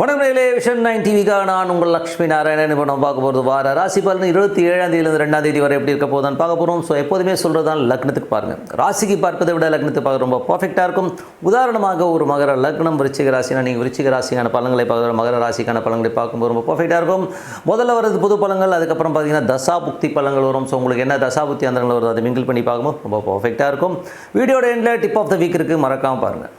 வணக்கங்களே vision nine டிவிக்காக நான் உங்கள் லக்ஷ்மி நாராயணன். இப்போ நம்ம பார்க்க போகிறது வார ராசி பலன் இருபத்தி ஏழாம் தேதியிலிருந்து ரெண்டாம் தேதி வரை எப்படி இருக்க போதான் பார்க்க போகிறோம் ஸோ எப்போதுமே சொல்கிறது தான் லக்னத்துக்கு பாருங்கள் ராசிக்கு பார்ப்பதை விட லக்னத்துக்கு பார்க்க ரொம்ப பர்ஃபெக்டாக இருக்கும். உதாரணமாக ஒரு மகர லக்னம் விருச்சிக ராசினா நீங்கள் விருச்சிக ராசிக்கான பலன்களை பார்க்குற மகர ராசிக்கான பலன்களை பார்க்கும்போது ரொம்ப பர்ஃபெக்டாக இருக்கும். முதல்ல வரது புது பழங்கள் அதுக்கப்புறம் பார்த்தீங்கன்னா தசா புக்தி பழங்கள் வரும். ஸோ உங்களுக்கு என்ன தசா புக்தி அந்தங்கள் வருது அதை மிங்கிள் பண்ணி பார்க்கும்போது ரொம்ப பர்ஃபெக்டாக இருக்கும். வீடியோட எண்டில் டிப் ஆஃப் த வீக் இருக்குது மறக்காமல் பாருங்கள்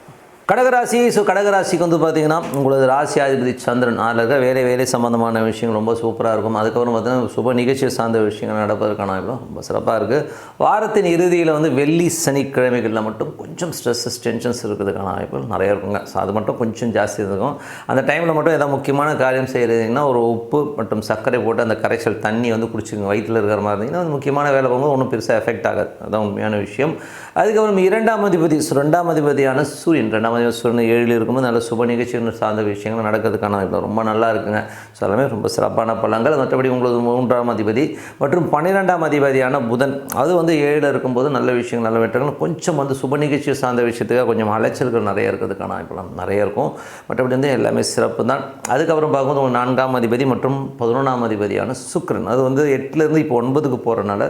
கடகராசி ஸோ கடகராசிக்கு வந்து பார்த்தீங்கன்னா உங்களது ராசி அதிபதி சந்திரன் அதில் இருக்க வேலை வேலை சம்மந்தமான விஷயங்கள் ரொம்ப சூப்பராக இருக்கும். அதுக்கப்புறம் பார்த்தீங்கன்னா சுப நிகழ்ச்சியை சார்ந்த விஷயங்கள் நடப்பதற்கான ரொம்ப சிறப்பாக இருக்குது வாரத்தின் இறுதியில் வந்து வெள்ளி சனிக்கிழமைகளில் மட்டும் கொஞ்சம் ஸ்ட்ரெஸ்ஸஸ் டென்ஷன்ஸ் இருக்கிறதுக்கான வாய்ப்புகள் நிறையா இருக்குங்க. ஸோ அது மட்டும் கொஞ்சம் ஜாஸ்தி இருக்கும். அந்த டைமில் மட்டும் எதாவது முக்கியமான காரியம் செய்கிறீங்கன்னா ஒரு உப்பு மற்றும் சர்க்கரை போட்டு அந்த கரைச்சல் தண்ணி வந்து குடிச்சுங்க வயிற்றில் இருக்கிற மாதிரி இருந்தீங்கன்னா அது முக்கியமான வேலை போகும்போது ஒன்றும் பெருசாக எஃபெக்ட் ஆகாது. அதுதான் உண்மையான விஷயம். அதுக்கப்புறம் இரண்டாம் அதிபதி ரெண்டாம் அதிபதியான சூரியன் ரெண்டாம் அதிபதி ஏழில் இருக்கும்போது நல்ல சுப நிகழ்ச்சிகள் சார்ந்த விஷயங்கள் நடக்கிறதுக்கான வாய்ப்பு ரொம்ப நல்லா இருக்குங்க. ஸோ எல்லாமே ரொம்ப சிறப்பான பலங்கள் மற்றபடி உங்களது மூன்றாம் அதிபதி மற்றும் பன்னிரெண்டாம் அதிபதியான புதன். அது வந்து ஏழில் இருக்கும்போது நல்ல விஷயங்கள் நல்ல வெற்றங்கள் கொஞ்சம் வந்து சுப நிகழ்ச்சி சார்ந்த விஷயத்துக்காக கொஞ்சம் அலைச்சல்கள் நிறைய இருக்கிறதுக்கான வாய்ப்புகள் நிறைய இருக்கும். மற்றபடி வந்து எல்லாமே சிறப்பு தான். அதுக்கப்புறம் பார்க்கும்போது உங்கள் நான்காம் அதிபதி மற்றும் பதினொன்றாம் அதிபதியான சுக்ரன் அது வந்து எட்டுலேருந்து இப்போ ஒன்பதுக்கு போகிறனால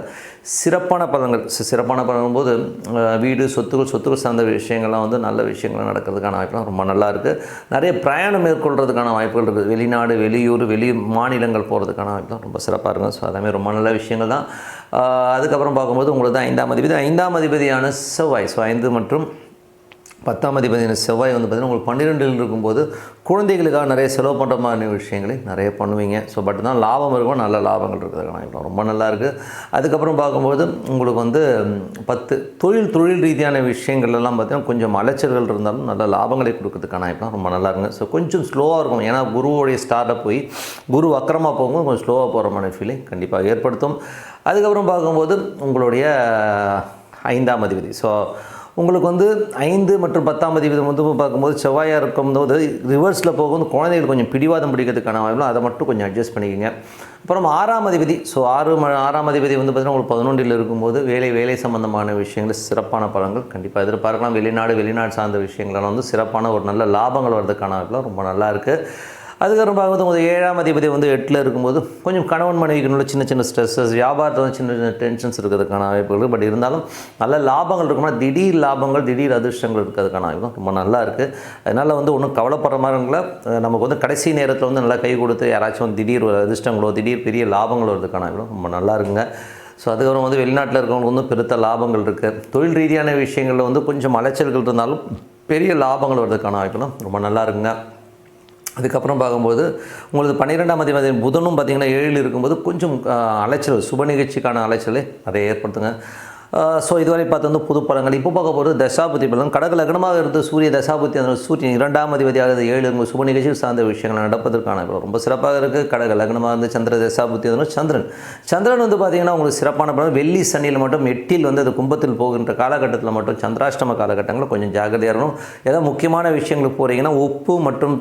சிறப்பான பலன்கள். சிறப்பான பலன் போது வீடு சொத்துக்கள் சொத்துக்கள் சார்ந்த விஷயங்கள்லாம் வந்து நல்ல விஷயங்கள் நடக்கும் நடக்கிறதுக்கான வாய்ப்புலாம் ரொம்ப நல்லா இருக்குது நிறைய பிரயாணம் மேற்கொள்கிறதுக்கான வாய்ப்புகள் இருக்குது. வெளிநாடு வெளியூர் வெளி மாநிலங்கள் போகிறதுக்கான வாய்ப்புலாம் ரொம்ப சிறப்பாக இருக்கும். ஸோ எல்லாமே ரொம்ப நல்ல விஷயங்கள் தான். அதுக்கப்புறம் பார்க்கும்போது உங்களுக்கு ஐந்தாம் அதிபதி. ஐந்தாம் அதிபதியான செவ்வாய். ஸோ ஐந்து மற்றும் பத்தாம் அதிபதியான செவ்வாய் வந்து பார்த்திங்கன்னா உங்களுக்கு பன்னிரெண்டில் இருக்கும்போது குழந்தைகளுக்காக நிறைய செலவு பண்ணுற மாதிரி விஷயங்களை நிறைய பண்ணுவீங்க. ஸோ பட் தான் லாபம் இருக்கும் நல்ல லாபங்கள் இருக்கிறதுக்கான இப்போ ரொம்ப நல்லா இருக்குது அதுக்கப்புறம் பார்க்கும்போது உங்களுக்கு வந்து பத்து தொழில் தொழில் ரீதியான விஷயங்கள் எல்லாம் பார்த்திங்கன்னா கொஞ்சம் அலைச்சல்கள் இருந்தாலும் நல்ல லாபங்களை கொடுக்கறதுக்கான இப்போ ரொம்ப நல்லா இருக்குங்க. ஸோ கொஞ்சம் ஸ்லோவாக இருக்கும் ஏன்னா குருவோடைய ஸ்டார்ட்டை போய் குரு அக்கரமாக போகும்போது கொஞ்சம் ஸ்லோவாக போகிற மாதிரி ஃபீலிங் கண்டிப்பாக ஏற்படுத்தும். அதுக்கப்புறம் பார்க்கும்போது உங்களுடைய ஐந்தாம் அதிபதி. ஸோ உங்களுக்கு வந்து ஐந்து மற்றும் பத்தாம் அதிபதி வந்து பார்க்கும்போது செவ்வாயாக இருக்கும்போது ரிவர்ஸில் போகும்போது குழந்தைகள் கொஞ்சம் பிடிவாதம் பிடிக்கிறதுக்கான வாய்ப்பு அதை மட்டும் கொஞ்சம் அட்ஜஸ்ட் பண்ணிக்கோங்க. அப்புறம் ஆறாம் அதிபதி ஸோ ஆறு ம ஆறாம் அதிபதி வந்து பார்த்திங்கன்னா உங்களுக்கு பதினொன்றில் இருக்கும்போது வேலை வேலை சம்பந்தமான விஷயங்கள் சிறப்பான பலன்கள் கண்டிப்பாக எதிர்பார்க்கலாம். வெளிநாடு வெளிநாடு சார்ந்த விஷயங்கள்லாம் வந்து சிறப்பான ஒரு நல்ல லாபங்கள் வர்றதுக்கான வாய்ப்புலாம் ரொம்ப நல்லா இருக்குது அதுக்கப்புறம் பார்க்கும்போது உங்கள் ஏழாம் அதிபதி வந்து எட்டில் இருக்கும்போது கொஞ்சம் கணவன் மனைவிக்குள்ள சின்ன சின்ன ஸ்ட்ரெஸ்ஸஸ் வியாபாரத்தில் சின்ன சின்ன டென்ஷன்ஸ் இருக்கிறதுக்கான வாய்ப்புகள் பட் இருந்தாலும் நல்ல லாபங்கள் இருக்கும்னா திடீர் லாபங்கள் திடீர் அதிர்ஷ்டங்கள் இருக்கிறதுக்கான வாய்ப்பு ரொம்ப நல்லா இருக்குது அதனால் வந்து ஒன்றும் கவலைப்படுற மாதிரி நமக்கு வந்து கடைசி நேரத்தில் வந்து நல்லா கை கொடுத்து யாராச்சும் வந்து திடீர் ஒரு அதிர்ஷ்டங்களோ திடீர் பெரிய லாபங்களோ இருக்கிறதுக்கான வாய்ப்பு ரொம்ப நல்லா இருக்குங்க. ஸோ அதுக்கப்புறம் வந்து வெளிநாட்டில் இருக்கிறவங்களுக்கு வந்து பெருத்த லாபங்கள் இருக்குது தொழில் ரீதியான விஷயங்களில் வந்து கொஞ்சம் அலைச்சல்கள் இருந்தாலும் பெரிய லாபங்கள் வர்றதுக்கான வாய்ப்புலாம் ரொம்ப நல்லா இருக்குங்க. அதுக்கப்புறம் பார்க்கும்போது உங்களுக்கு பன்னிரெண்டாம் அதிபதி புதனும் பார்த்திங்கன்னா ஏழில் இருக்கும்போது கொஞ்சம் அலைச்சல் சுப நிகழ்ச்சிக்கான அலைச்சலை அதை ஏற்படுத்துங்க. ஸோ இதுவரை பார்த்து வந்து புது படங்கள். இப்போ பார்க்க போகிறது தசாபதி பலன் கடக லக்னமாக இருந்த சூரிய தசாபதி அந்த சூரியன் இரண்டாம் அதிபதியாக ஏழு உங்கள் சுப நிகழ்ச்சியில் சார்ந்த விஷயங்கள் நடப்பதற்கான ரொம்ப சிறப்பாக இருக்குது கடக லக்னமாக இருந்து சந்திர தசாபதி வந்து சந்திரன். சந்திரன் வந்து பார்த்திங்கன்னா உங்களுக்கு சிறப்பான படம். வெள்ளி சனியில் மட்டும் எட்டில் வந்து அது கும்பத்தில் போகின்ற காலகட்டத்தில் மட்டும் சந்திராஷ்டம காலகட்டங்களில் கொஞ்சம் ஜாகிரதையாக இருக்கணும். ஏதாவது முக்கியமான விஷயங்களுக்கு போகிறீங்கன்னா உப்பு மற்றும்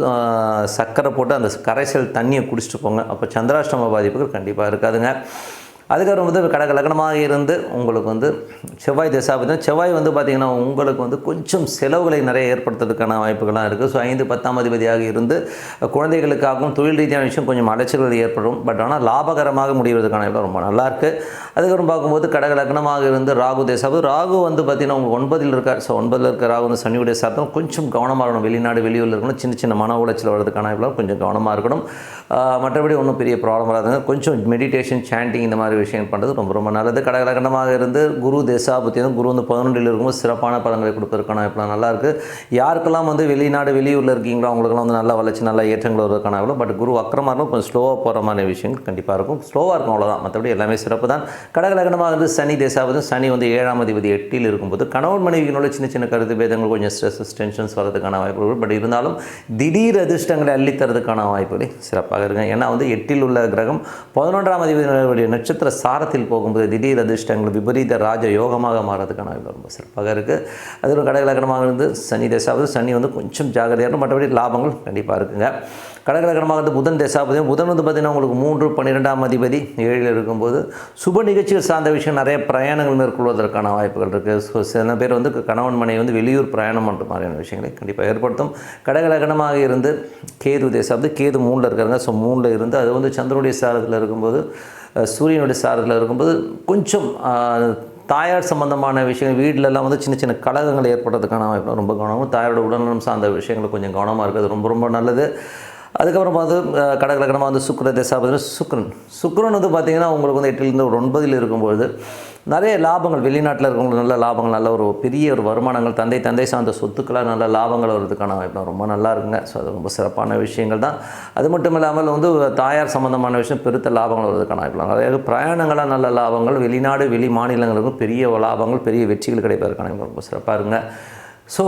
சர்க்கரை போட்டு அந்த கரைசல் தண்ணியை குடிச்சிட்டு போங்க. அப்போ சந்திராஷ்டம பாதிப்புகள் கண்டிப்பாக இருக்காதுங்க. அதுக்கப்புறம் வந்து கடக லக்னமாக இருந்து உங்களுக்கு வந்து செவ்வாய் தசாபதி. செவ்வாய் வந்து பார்த்திங்கன்னா உங்களுக்கு வந்து கொஞ்சம் செலவுகளை நிறைய ஏற்படுத்துறதுக்கான வாய்ப்புகள்லாம் இருக்குது ஸோ ஐந்து பத்தாம் அதிபதியாக இருந்து குழந்தைகளுக்காகவும் தொழில் ரீதியான விஷயம் கொஞ்சம் அலைச்சல்கள் ஏற்படும். பட் ஆனால் லாபகரமாக முடிவதற்கான இடம் ரொம்ப நல்லாயிருக்கு அதுக்கப்புறம் பார்க்கும்போது கடக லக்னமாக இருந்து ராகு தேசாபதி. ராகு வந்து பார்த்திங்கன்னா உங்களுக்கு ஒன்பதில் இருக்கார். ஸோ ஒன்பதில் இருக்க ராகு வந்து சனியுடைய சாத்தம் கொஞ்சம் கவனமாக இருக்கணும். வெளிநாடு வெளியூரில் இருக்கணும். சின்ன சின்ன மன உளைச்சல் வர்றதுக்கான இடம் கொஞ்சம் கவனமாக இருக்கணும். மற்றபடி ஒன்றும் பெரிய ப்ராப்ளம் வராதுங்க கொஞ்சம் மெடிடேஷன் சாண்டிங் இந்த மாதிரி விஷயம் பண்ணுறது ரொம்ப ரொம்ப நல்லது. கடகலகண்டமாக இருந்து குரு தேசாபுத்தி வந்து குரு வந்து பதினொன்றில் இருக்கும்போது சிறப்பான பலன்களை கொடுப்பதற்கான வாய்ப்புலாம் நல்லா யாருக்கெல்லாம் வந்து வெளிநாடு வெளியூரில் இருக்கீங்களோ அவங்களுக்குலாம் வந்து நல்லா வளர்ச்சி நல்லா ஏற்றங்கள் வருவதற்கான வாய்ப்பு பட் குரு வக்கரமாக இருக்கும் கொஞ்சம் ஸ்லோவாக போகிற மாதிரி விஷயங்கள் கண்டிப்பாக இருக்கும். ஸ்லோவாக இருக்கும் அவ்வளோதான் மற்றபடி எல்லாமே சிறப்பு தான். கடகலகண்டமாக இருந்து சனி தேசாபதி சனி வந்து ஏழாம் அதிபதி எட்டில் இருக்கும்போது கணவன் மனைவிகளோட சின்ன சின்ன கருத்து பேதங்கள் கொஞ்சம் ஸ்ட்ரெஸ்ஸஸ் டென்ஷன்ஸ் வரதுக்கான வாய்ப்புகள் பட் இருந்தாலும் திடீர் அதிர்ஷ்டங்களை அள்ளித்தரதுக்கான வாய்ப்புகளை சிறப்பாக இருக்குங்க ஏன்னா வந்து எட்டில் உள்ள கிரகம் பதினொன்றாம் அதிபதி நட்சத்திர சாரத்தில் போகும்போது திடீர் அதிர்ஷ்டங்கள் விபரீத ராஜ யோகமாக மாறதுக்கான ரொம்ப சிறப்பாக இருக்குது அதில் கடக இருந்து சனி தசாவது சனி வந்து கொஞ்சம் ஜாகிரதையாக இருக்கும் மற்றபடி லாபங்கள் கண்டிப்பாக இருக்குங்க. கடகலகணமாக இருந்து புதன் தசாபதியும் புதன் வந்து பார்த்திங்கன்னா உங்களுக்கு மூன்று பன்னிரெண்டாம் அதிபதி ஏழில் இருக்கும்போது சுப நிகழ்ச்சிகள் சார்ந்த விஷயம் நிறைய பிரயாணங்கள் மேற்கொள்வதற்கான வாய்ப்புகள் இருக்குது ஸோ சில பேர் வந்து கணவன் மனைவி வந்து வெளியூர் பிரயாணம் பண்ணுற மாதிரியான விஷயங்களை கண்டிப்பாக ஏற்படுத்தும். கடகலகணமாக இருந்து கேது தேசாபதி கேது மூணில் இருக்காங்க ஸோ மூணில் இருந்து அது வந்து சந்திரனுடைய சாரத்தில் இருக்கும்போது சூரியனுடைய சாரத்தில் இருக்கும்போது கொஞ்சம் தாயார் சம்பந்தமான விஷயங்கள் வீட்டிலலாம் வந்து சின்ன சின்ன கலகங்கள் ஏற்படுறதுக்கான வாய்ப்பு ரொம்ப கவனமும் தாயாரோட உடல்நலம் சார்ந்த விஷயங்கள் கொஞ்சம் கவனமாக இருக்கிறது ரொம்ப ரொம்ப நல்லது. அதுக்கப்புறம் பார்த்து அஹ், கடகலக்கணமாக வந்து சுக்கிர தசாபதி சுக்ரன் சுக்ரன் வந்து பார்த்திங்கன்னா உங்களுக்கு வந்து எட்டிலிருந்து ஒரு ஒன்பதில் இருக்கும்பொழுது நிறைய லாபங்கள் வெளிநாட்டில் இருக்கவங்களுக்கு நல்ல லாபங்கள் நல்ல ஒரு பெரிய ஒரு வருமானங்கள் தந்தை தந்தை சார்ந்த சொத்துக்களாக நல்ல லாபங்கள் வர்றதுக்கான வாய்ப்பு ரொம்ப நல்லா இருக்குங்க. ஸோ அது ரொம்ப சிறப்பான விஷயங்கள் தான். அது மட்டும் இல்லாமல் வந்து தாயார் சம்மந்தமான விஷயம் பெருத்த லாபங்கள் வர்றதுக்கான வாய்ப்பு அதாவது பிரயாணங்களாக நல்ல லாபங்கள் வெளிநாடு வெளி மாநிலங்களுக்கும் பெரிய லாபங்கள் பெரிய வெற்றிகள் கிடைப்பதற்கான ரொம்ப சிறப்பாக இருக்குங்க. ஸோ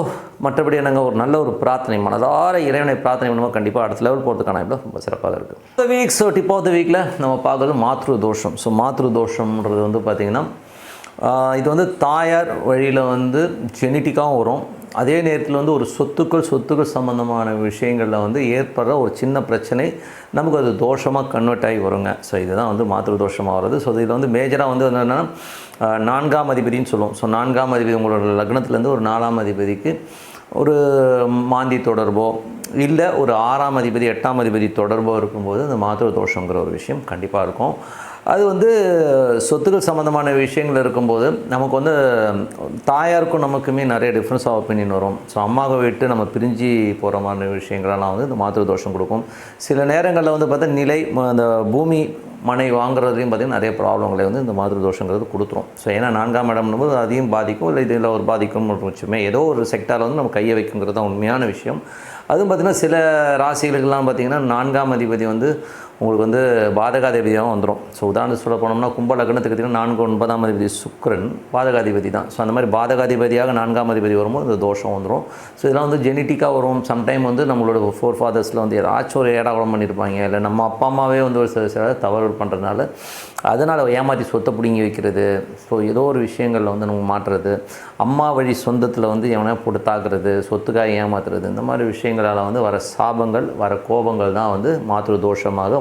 மற்றபடி என்னங்க ஒரு நல்ல ஒரு பிரார்த்தனை மனதார இறைவனை பிரார்த்தனை பண்ணுவோம் கண்டிப்பாக அடுத்த லெவல் போகிறதுக்கான வாய்ப்பு ரொம்ப சிறப்பாக இருக்குது இந்த week so tip of the வீக்கில் நம்ம பார்க்குறது மாத்ரு தோஷம் ஸோ மாத்ரு தோஷம்ன்றது வந்து பார்த்திங்கன்னா இது வந்து தாயார் வழியில் வந்து ஜெனட்டிக்காகவும் வரும். அதே நேரத்தில் வந்து ஒரு சொத்துக்கள் சொத்துக்கள் சம்மந்தமான விஷயங்களில் வந்து ஏற்படுற ஒரு சின்ன பிரச்சனை நமக்கு அது தோஷமாக கன்வெர்ட் ஆகி வருங்க. ஸோ இதுதான் வந்து மாத்திரு தோஷமாக வருது ஸோ இதில் வந்து மேஜராக வந்து என்னென்னா நான்காம் அதிபதினு சொல்லுவோம். ஸோ நான்காம் அதிபதி உங்களோட லக்னத்துலேருந்து ஒரு நாலாம் அதிபதிக்கு ஒரு மாந்தி தொடர்போ இல்லை ஒரு ஆறாம் அதிபதி எட்டாம் அதிபதி தொடர்போ இருக்கும்போது அந்த மாத்திரு தோஷங்கிற ஒரு விஷயம் கண்டிப்பாக இருக்கும். அது வந்து சொத்துக்கள் சம்மந்தமான விஷயங்கள் இருக்கும்போது நமக்கு வந்து தாயாருக்கும் நமக்குமே நிறைய டிஃப்ரென்ஸ் ஆஃப் ஒப்பீனியன் வரும். ஸோ அம்மாவை விட்டு நம்ம பிரிஞ்சு போகிற மாதிரி விஷயங்களெல்லாம் வந்து இந்த மாத்திரை தோஷம் கொடுக்கும். சில நேரங்களில் வந்து பார்த்தா நிலை ம- அந்த பூமி மனை வாங்குறதுலையும் பார்த்திங்கன்னா நிறைய ப்ராப்ளங்களை வந்து இந்த மாதிரி தோஷங்கிறது கொடுத்துரும். ஸோ ஏன்னா நான்காம் இடம்னும் போது அதையும் பாதிக்கும் இல்லை இதில் ஒரு பாதிக்கும் வச்சுமே ஏதோ ஒரு செக்டாரில் வந்து நம்ம கையை வைக்குங்கிறது தான் உண்மையான விஷயம். அதுவும் பார்த்திங்கன்னா சில ராசிகளுக்கெல்லாம் பார்த்திங்கன்னா நான்காம் அதிபதி வந்து உங்களுக்கு வந்து பாதகாதிபதியாகவும் வந்துடும் ஸோ உதாரணத்துக்கு சொல்ல போனோம்னா கும்ப லக்னத்துக்கு பார்த்தீங்கன்னா நான்கு ஒன்பதாம் அதிபதி சுக்ரன் பாதகாதிபதி தான். ஸோ அந்த மாதிரி பாதகாதிபதியாக நான்காம் அதிபதி வரும்போது இந்த தோஷம் வந்துடும் ஸோ இதெல்லாம் வந்து ஜெனட்டிக்காக வரும். சம்டைம் வந்து நம்மளோட ஃபோர் ஃபாதர்ஸில் வந்து ஏதாச்சும் ஒரு ஏடாகுளம் பண்ணியிருப்பாங்க. இல்லை நம்ம அப்பா அம்மாவே வந்து ஒரு சில சில தவறு பண்ணுறதுனால அதனால் ஏமாற்றி சொத்தை பிடுங்கி வைக்கிறது. ஸோ ஏதோ ஒரு விஷயங்களில் வந்து நம்ம மாட்டுறது. அம்மா வழி சொந்தத்தில் வந்து எவனா போட்டு தாக்குறது சொத்துக்காக ஏமாத்துறது. இந்த மாதிரி விஷயங்களால் வந்து வர சாபங்கள் வர கோபங்கள் தான் வந்து மாத்திரு தோஷமாக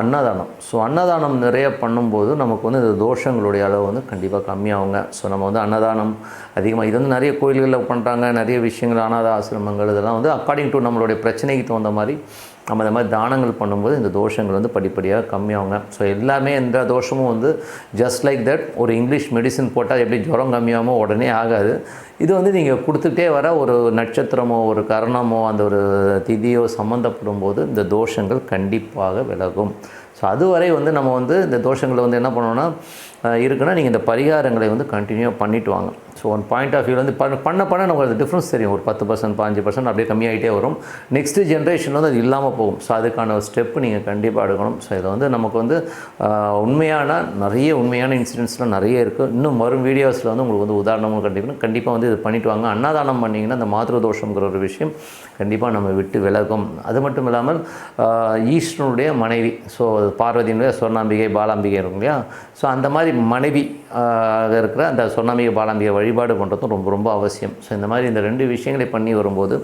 அன்னதானம். ஸோ அன்னதானம் நிறைய பண்ணும்போது நமக்கு வந்து இந்த தோஷங்களுடைய அளவு வந்து கண்டிப்பாக கம்மியாகுங்க. ஸோ நம்ம வந்து அன்னதானம் அதிகமாக இது வந்து நிறைய கோயில்களில் பண்ணுறாங்க நிறைய விஷயங்கள் அனாத ஆசிரமங்கள் இதெல்லாம் வந்து அக்கார்டிங் டு நம்மளுடைய பிரச்சனைக்கு தகுந்த மாதிரி நம்ம இந்த மாதிரி தானங்கள் பண்ணும்போது இந்த தோஷங்கள் வந்து படிப்படியாக கம்மியாகுங்க. ஸோ எல்லாமே எந்த தோஷமும் வந்து ஜஸ்ட் லைக் தட் ஒரு இங்கிலீஷ் மெடிசின் போட்டால் எப்படி ஜுரம் கம்மியாகுமோ உடனே ஆகாது. இது வந்து நீங்கள் கொடுத்துட்டே வர ஒரு நட்சத்திரமோ ஒரு கரணமோ அந்த ஒரு திதியோ சம்மந்தப்படும் போது இந்த தோஷங்கள் கண்டிப்பாக விலகும். ஸோ அதுவரை வந்து நம்ம வந்து இந்த தோஷங்களை வந்து என்ன பண்ணோன்னா இருக்குன்னா நீங்கள் இந்த பரிகாரங்களை வந்து கண்டினியூ பண்ணிட்டு வாங்க. So one point of view வந்து பண்ண பண்ண பண்ண நமக்கு அது டிஃப்ரென்ஸ் தெரியும். ஒரு பத்து பர்சன்ட் பாஞ்சு பர்சன்ட் அப்படியே கம்மியாகிட்டே வரும். நெக்ஸ்ட்டு ஜென்ரேஷன் வந்து அது இல்லாமல் போகும். ஸோ அதுக்கான ஒரு ஸ்டெப்பு நீங்கள் கண்டிப்பாக எடுக்கணும். ஸோ இதில் வந்து நமக்கு வந்து உண்மையான நிறைய உண்மையான இன்சிடென்ட்ஸ்லாம் நிறைய இருக்குது இன்னும் வரும் வீடியோஸில் வந்து உங்களுக்கு வந்து உதாரணமும் கண்டிப்பாக கண்டிப்பாக வந்து இது பண்ணிட்டு வாங்க. அன்னதானம் பண்ணிங்கன்னா அந்த மாத்திரு தோஷங்கிற ஒரு விஷயம் கண்டிப்பாக நம்ம விட்டு விலகும். அது மட்டும் இல்லாமல் ஆஹ், ஈஸ்வரனுடைய மனைவி. ஸோ பார்வதியினுடைய சொர்ணாம்பிகை பாலாம்பிகை இருக்கும் இல்லையா? ஸோ அந்த மாதிரி மனைவி இருக்கிற அந்த சொன்னமிக பாலாம்பிகை வழிபாடு பண்ணுறதும் ரொம்ப ரொம்ப அவசியம். ஸோ இந்த மாதிரி இந்த ரெண்டு விஷயங்களை பண்ணி வரும்போது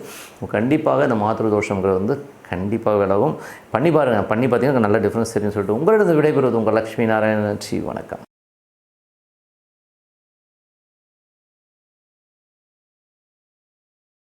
கண்டிப்பாக இந்த மாத்திரு தோஷங்கிறது வந்து கண்டிப்பாக விலகும். பண்ணி பாருங்கள் பண்ணி பார்த்தீங்கன்னா நல்ல டிஃப்ரென்ஸ் தெரியும்னு சொல்லிட்டு உங்களிடம் விடைபெறுவது உங்கள் லக்ஷ்மி நாராயணன். ஸ்ரீ வணக்கம்.